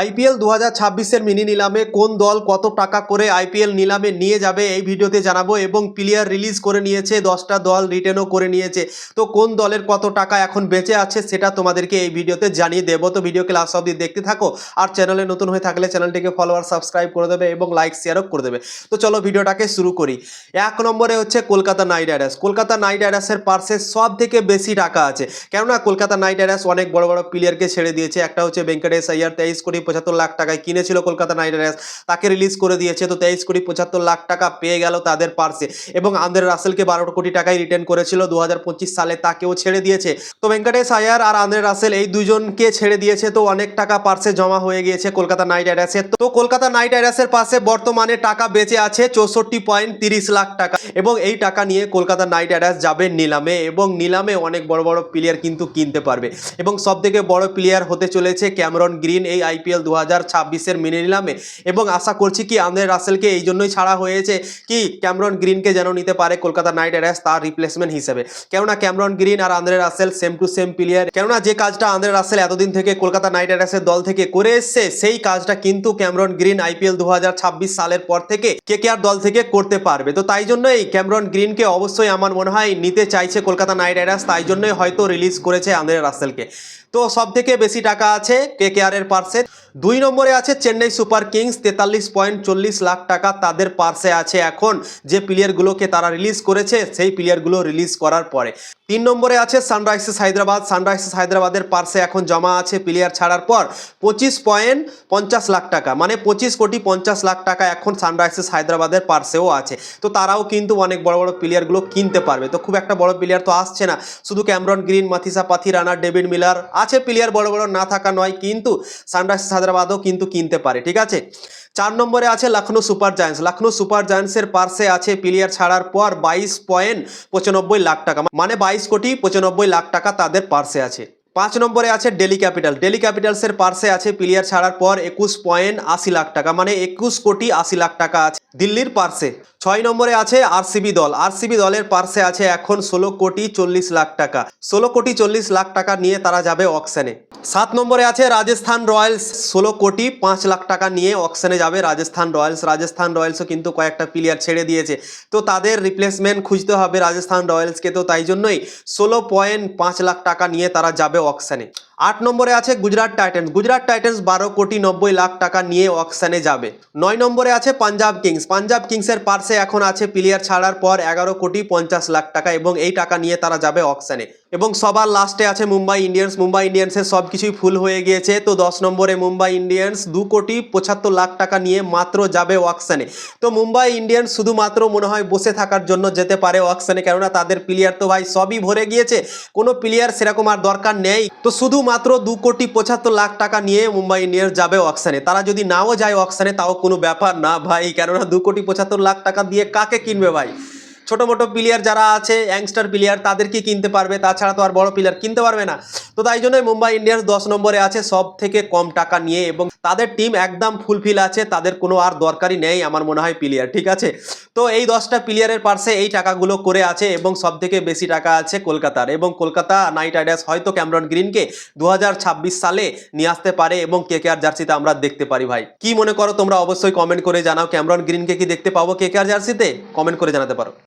IPL দু হাজার ছাব্বিশের মিনি নিলামে কোন দল কত টাকা করে আইপিএল নিলামে নিয়ে যাবে এই ভিডিওতে জানাব এবং প্লেয়ার রিলিজ করে নিয়েছে, দশটা দল রিটেনও করে নিয়েছে। তো কোন দলের কত টাকা এখন বেঁচে আছে সেটা তোমাদেরকে এই ভিডিওতে জানিয়ে দেবো। তো ভিডিওকে লাস্ট অবধি দেখতে থাকো আর চ্যানেলে নতুন হয়ে থাকলে চ্যানেলটিকে ফলোয়ার সাবস্ক্রাইব করে দেবে এবং লাইক শেয়ারও করে দেবে। তো চলো ভিডিওটাকে শুরু করি। এক নম্বরে হচ্ছে Kolkata Knight Riders. Kolkata Knight রাইডার্সের পার্সে সব থেকে বেশি টাকা আছে। কেননা কলকাতা নাইট রাইডার্স অনেক বড় বড় প্লেয়ারকে ছেড়ে দিয়েছে। একটা হচ্ছে ভেঙ্কটেশ আইয়ার তেইশ কোটি পঁচাত্তর লাখ টাকায় কিনেছিল কলকাতা নাইট রাইডার্স তাকে রিলিজ করে দিয়েছে, তো তেইশ কোটি পঁচাত্তর লাখ টাকা পেয়ে গেল তাদের পার্সে এবং আন্দ্রে রাসেলকে বারো কোটি টাকায় রিটার্ন করেছিল দু হাজার পঁচিশ সালে, তাকেও ছেড়ে দিয়েছে। তো ভেঙ্কটেশ আয়ার আর আন্দ্রে রাসেল এই দুজনকে ছেড়ে দিয়েছে, তো অনেক টাকা পার্সে জমা হয়ে গিয়েছে কলকাতা নাইট রাইডার্সের তো কলকাতা নাইট রাইডার্সের পাশে বর্তমানে টাকা বেঁচে আছে চৌষট্টি পয়েন্ট তিরিশ লাখ টাকা। এবং এই টাকা নিয়ে কলকাতা নাইট রাইডার্স যাবে নিলামে, এবং নিলামে অনেক বড় বড় প্লেয়ার কিন্তু কিনতে পারবে। এবং সব থেকে বড় প্লেয়ার হতে চলেছে ক্যামেরন গ্রিন, এই আইপিএল দু হাজার ছাব্বিশের মিনি নিলামে। এবং আশা করছি কি আন্দ্রে রাসেলকে এই জন্যই ছাড়া হয়েছে কি ক্যামরন গ্রিনকে যেন নিতে পারে কলকাতা নাইট রাইডার্স তার রিপ্লেসমেন্ট হিসেবে। কেননা Cameron Green R Andre Russell same to same player কেননা যে কাজটা আন্দ্রে রাসেল এতদিন থেকে কলকাতা নাইট রাইডার্সের দল থেকে করে এসছে, সেই কাজটা কিন্তু ক্যামরন গ্রিন আইপিএল দু হাজার ছাব্বিশ সালের পর থেকে কে কে আর দল থেকে করতে পারবে। তো তাই জন্যই ক্যামরন গ্রিনকে অবশ্যই আমার মনে হয় নিতে চাইছে কলকাতা নাইট রাইডার্স, তাই জন্যই হয়তো রিলিজ করেছে আন্দ্রে রাসেলকে। তো সব থেকে বেশি টাকা আছে কে কে আর এর পার্সে দুই নম্বরে আছে চেন্নাই সুপার কিংস, তেতাল্লিশ পয়েন্ট চল্লিশ লাখ টাকা তাদের পার্সে আছে এখন। যে প্লেয়ারগুলোকে তারা রিলিজ করেছে, সেই প্লেয়ারগুলো রিলিজ করার পরে। তিন নম্বরে আছে সানরাইজার্স হায়দ্রাবাদ। সানরাইজার্স হায়দ্রাবাদের পার্সে এখন জমা আছে প্লেয়ার ছাড়ার পর পঁচিশ পয়েন্ট পঞ্চাশ লাখ টাকা। মানে পঁচিশ কোটি পঞ্চাশ লাখ টাকা এখন সানরাইজার্স হায়দ্রাবাদের পার্সেও আছে। তো তারাও কিন্তু অনেক বড় বড় প্লেয়ারগুলো কিনতে পারবে। তো খুব একটা বড় প্লেয়ার তো আসছে না। শুধু Cameron Green Matheesha Pathirana, David Miller আছে প্লেয়ার বড় বড়, না থাকা নয় কিন্তু সানরাইজার্স হায়দ্রাবাদও কিন্তু কিনতে পারে। ঠিক আছে? চার নম্বরে আছে Lucknow Super Giants. Lucknow Super জায়ান্টসের পার্সে আছে প্লেয়ার ছাড়ার পর বাইশ পয়েন্ট পঁচানব্বই লাখ টাকা। মানে বাইশ কোটি পঁচানব্বই লাখ টাকা তাদের পার্সে আছে। পাঁচ নম্বরে আছে ডেলি ক্যাপিটাল ডেলি ক্যাপিটালসের পার্সে আছে প্লেয়ার ছাড়ার পর একুশ পয়েন্ট আশি লাখ টাকা মানে একুশ কোটি আশি লাখ টাকা আছে দিল্লির পার্সে। ছয় নম্বরে আছে আরসিবি দল। আরসিবি দলের পার্সে আছে এখন ষোলো কোটি চল্লিশ লাখ টাকা। ষোলো কোটি চল্লিশ লাখ টাকা নিয়ে তারা যাবে অকশনে সাত নম্বরে আছে রাজস্থান রয়্যালস। ষোলো কোটি পাঁচ লাখ টাকা নিয়ে অকশনে যাবে রাজস্থান রয়্যালস। রাজস্থান রয়্যালসও কিন্তু কয়েকটা প্লেয়ার ছেড়ে দিয়েছে। তো তাদের রিপ্লেসমেন্ট খুঁজতে হবে রাজস্থান রয়্যালসকে। তো তাই জন্যই ষোলো পয়েন্ট পাঁচ লাখ টাকা নিয়ে তারা যাবে অকশনে আট নম্বরে আছে গুজরাট টাইটেন্স। গুজরাট টাইটেন্স বারো কোটি নব্বই লাখ টাকা নিয়ে অকশানে যাবে। নয় নম্বরে আছে পাঞ্জাব কিংস। পাঞ্জাব কিংসের পার্সে এখন আছে প্লেয়ার ছাড়ার পর এগারো কোটি পঞ্চাশ লাখ টাকা এবং এই টাকা নিয়ে তারা যাবে অকশনে এবং সবার লাস্টে আছে মুম্বাই ইন্ডিয়ান্স। মুম্বাই ইন্ডিয়ান্সের সব কিছুই ফুল হয়ে গিয়েছে। তো দশ নম্বরে মুম্বাই ইন্ডিয়ান্স দু কোটি পঁচাত্তর লাখ টাকা নিয়ে মাত্র যাবে অকশনে তো মুম্বাই ইন্ডিয়ান্স শুধুমাত্র মনে হয় বসে থাকার জন্য যেতে পারে অকশনে কেননা তাদের প্লেয়ার তো ভাই সবই ভরে গিয়েছে। কোনো প্লেয়ার সেরকম আর দরকার নেই। তো শুধুমাত্র দু কোটি পঁচাত্তর লাখ টাকা নিয়ে মুম্বাই ইন্ডিয়ান্স যাবে অকশনে তারা যদি নাও যায় অকশনে তাও কোনো ব্যাপার না ভাই। কেননা দু কোটি পঁচাত্তর লাখ টাকা দিয়ে কাকে কিনবে ভাই? ছোট মোটো প্লেয়ার যারা আছে ইয়াংস্টার প্লেয়ার তাদেরকে কিনতে পারবে। তাছাড়া তো আর বড় প্লেয়ার কিনতে পারবে না। তো তাই জন্যই মুম্বাই ইন্ডিয়ান্স দশ নম্বরে আছে সব থেকে কম টাকা নিয়ে এবং তাদের টিম একদম ফুলফিল আছে, তাদের কোনো আর দরকারই নেই আমার মনে হয় প্লেয়ার ঠিক আছে? তো এই দশটা প্লেয়ারের পার্শ্বে এই টাকাগুলো করে আছে এবং সব থেকে বেশি টাকা আছে কলকাতার এবং কলকাতা নাইট রাইডার্স হয়তো ক্যামরন গ্রিনকে দু হাজার ছাব্বিশ সালে নিয়ে আসতে পারে এবং কে কে আর জার্সিতে আমরা দেখতে পারি ভাই। কি মনে করো তোমরা? অবশ্যই কমেন্ট করে জানাও। ক্যামরন গ্রিনকে কি দেখতে পাবো কে কে আর জার্সিতে? কমেন্ট করে জানাতে পারো।